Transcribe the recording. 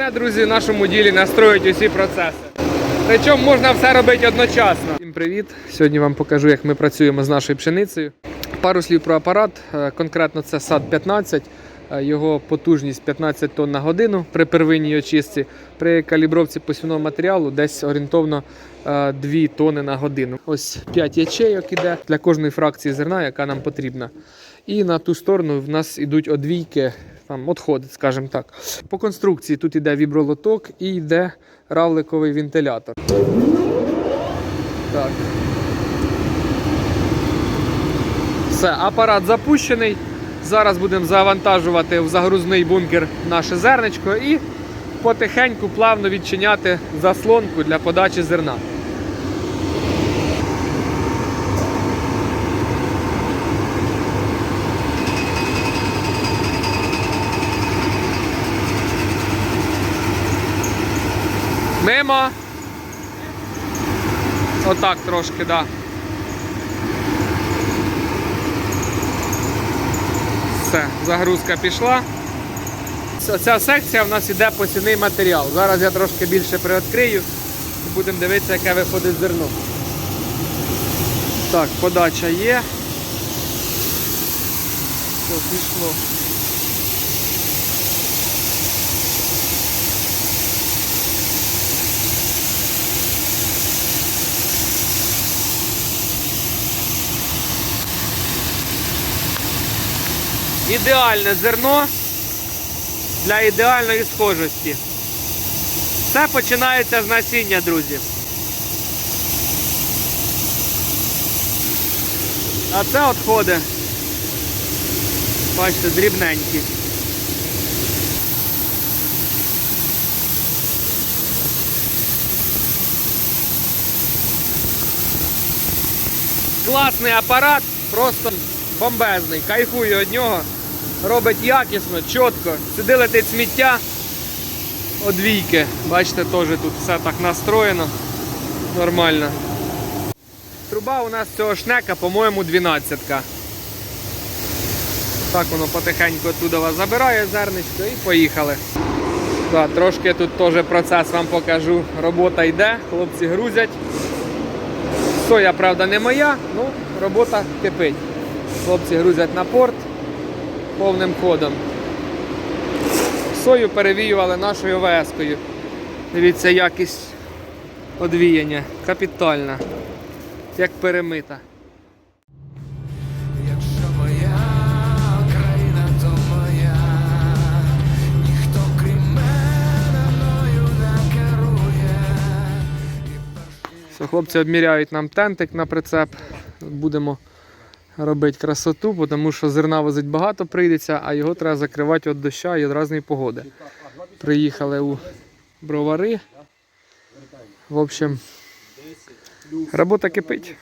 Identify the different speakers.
Speaker 1: Головне, друзі, в нашому ділі настроїть усі процеси. Причому можна все робити одночасно. Всім привіт! Сьогодні вам покажу, як ми працюємо з нашою пшеницею. Пару слів про апарат. Е, Конкретно це сад 15. Е, Його потужність 15 тонн на годину при первинній очистці. При калібровці посівного матеріалу десь орієнтовно е, 2 тонни на годину. Ось 5 ячейок іде для кожної фракції зерна, яка нам потрібна. І на ту сторону в нас ідуть одвійки, там отходи, скажімо так. По конструкції тут іде вібролоток і йде равликовий вентилятор. Так. Все, апарат запущений. Зараз будемо завантажувати в загрузний бункер наше зерничко і потихеньку плавно відчиняти заслонку для подачі зерна. Мимо. Отак трошки, да. Все, загрузка пішла. Ця секція в нас іде посівний матеріал. Зараз я трошки більше приоткрию і будемо дивитися, яке виходить зерно. Так, подача є. Все, пішло. Ідеальне зерно для ідеальної схожості. Все починається з насіння, друзі. А це відходи. Бачите, дрібненькі. Класний апарат, просто бомбезний. Кайфую від нього. Робить якісно, чітко. Сюди летить сміття. Одвійки. Бачите, теж тут все так настроєно. Нормально. Труба у нас цього шнека, по-моєму, 12-ка. Так воно потихеньку оттуда забирає зерничко і поїхали. Так, трошки тут теж процес вам покажу. Робота йде, хлопці грузять. Соя, правда, не моя, ну робота кипить. Хлопці грузять на порт повним ходом. Сою перевіювали нашою ОВС-кою. Дивіться, якість одвіяння. Капітальна. Як перемита. Хлопці обміряють нам тентик на прицеп. Будемо робити красоту, тому що зерна возить багато прийдеться, а його треба закривати від дощу і від погоди. Приїхали у бровари. В общем, робота кипить.